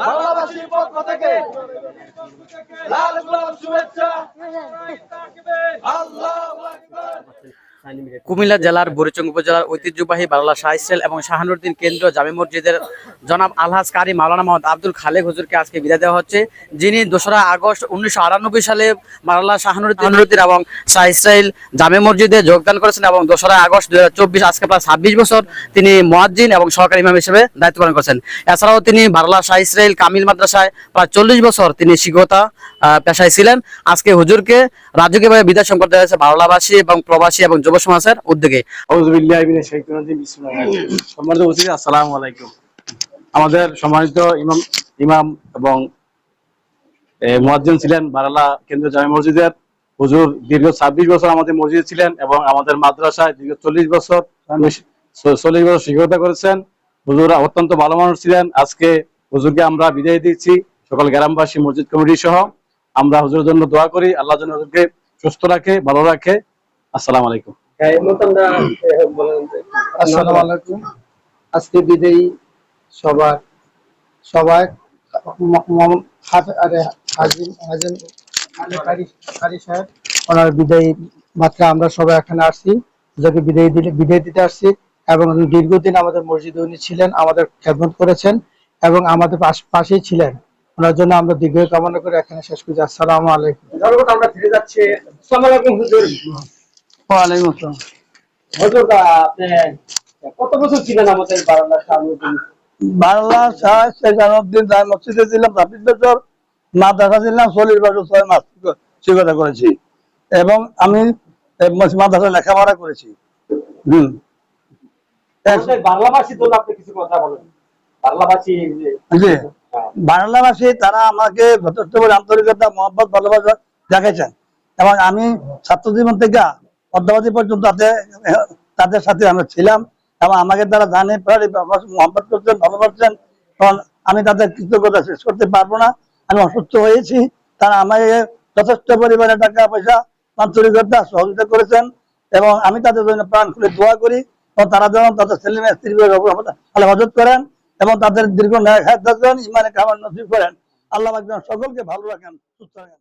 বাংলাবাসীর পক্ষ থেকে লাল গোলাপ শুভেচ্ছা। কুমিল্লা জেলার, বুড়িচং উপজেলার ঐতিহ্যবাহী বাংলা শাহিসেল এবং শাহানুদ্দিন কেন্দ্র জামে মসজিদের জনাব আলহাজ কারি মাওলানা মোহাম্মদ আব্দুল খালেক হুজুরকে আজকে বিদায় দেওয়া হচ্ছে, যিনি দোসরা আগস্ট উনিশশো আটানব্বই সালে মাওলানা শাহানুদ্দিন এবং শাহিসেল জামে মসজিদে যোগদান করেছেন এবং দোসরা আগস্ট দুই হাজার চব্বিশ, আজকে প্রায় ছাব্বিশ বছর তিনি মোয়াজ্জিন এবং সহকারী ইমাম হিসেবে দায়িত্ব পালন করেছেন। এছাড়াও তিনি বাংলা শাহিসেল কামিল মাদ্রাসায় প্রায় চল্লিশ বছর তিনি শিক্ষকতা পেশায় ছিলেন। আজকে হুজুরকে রাজকীয়ভাবে বিদায় সম্পদ দেওয়া হয়েছে বাংলাভাষী এবং প্রবাসী এবং যুব সমাজের উদ্যোগে। আমাদের সম্মানিত ইমাম ইমাম এবং মুয়াজ্জিন ছিলেন বারালা কেন্দ্রীয় জামে মসজিদের। হুজুর দীর্ঘ ছাব্বিশ বছর আমাদের মসজিদে ছিলেন এবং আমাদের মাদ্রাসায় দীর্ঘ চল্লিশ বছর চল্লিশ বছর শিক্ষকতা করেছেন। হুজুর অত্যন্ত ভালো মানুষ ছিলেন। আজকে হুজুরকে আমরা বিদায় দিচ্ছি। সকল গ্রামবাসী, মসজিদ কমিটি সহ। আমরা হুজুরের জন্য দোয়া করি। আল্লাহ যেন হুজুরকে সুস্থ রাখে, ভালো রাখে। আসসালামু আলাইকুম। আসসালামু আলাইকুম। আজকে বিদেয়ী সবার সবাই সাহেব ওনার বিদায়ী মাত্রা আমরা সবাই এখানে আসছি। যাকে বিদায় দিলে বিদায় দিতে আসছি এবং দীর্ঘদিন আমাদের মসজিদ উনি ছিলেন আমাদের খেদমত করেছেন এবং আমাদের পাশ- পাশেই ছিলেন। ওনার জন্য আমরা দীর্ঘ কামনা করে এখানে শেষ করছি। আসসালামু আলাইকুম। আমরা ফিরে যাচ্ছি। আসসালামু আলাইকুম হুজুর। ওয়ালাইকুম আসসালাম। আপনি কত বছর ছিলেন আমাদের বারান্দা সাহেব শেখানুদ্দিন তার মসজিদে ছিলাম ছাব্বিশ বছর। মাদ্রাসা ছিলাম চল্লিশ বছর ছয় মাস শিক্ষকতা করেছি। এবং আমি এ, লেখাপড়া করেছি। হম। আমাদের বাংলাভাষীর আপনি কিছু কথা বলেন। বাংলাভাষী জি। বাংলা তারা আমাকে যথেষ্ট আন্তরিকতা মহব্বত ভালোবাসা দেখাইছেন এবং আমি ছাত্র জীবন থেকে অদ্যাবধি পর্যন্ত তাদের সাথে আমরা ছিলাম এবং আমাকে তারা জানে, প্রায় মহব্বত করছেন ভালোবাসছেন কারণ আমি তাদের কৃতজ্ঞতা শেষ করতে পারব না। আমি অসুস্থ হয়েছি, তারা আমাকে যথেষ্ট পরিমাণে টাকা পয়সা আন্তরিকতা সহযোগিতা করেছেন এবং আমি তাদের জন্য প্রাণ খুলে দোয়া করি এবং তারা যেন তাদের ছেলে মেয়ে, স্ত্রী আল্লাহ হজত করেন এবং তাদের দীর্ঘ ন্যায় খাদ্য ইমানে খাবার নসিব করেন। আল্লাহ একজন সকলকে ভালো রাখেন, সুস্থ রাখেন।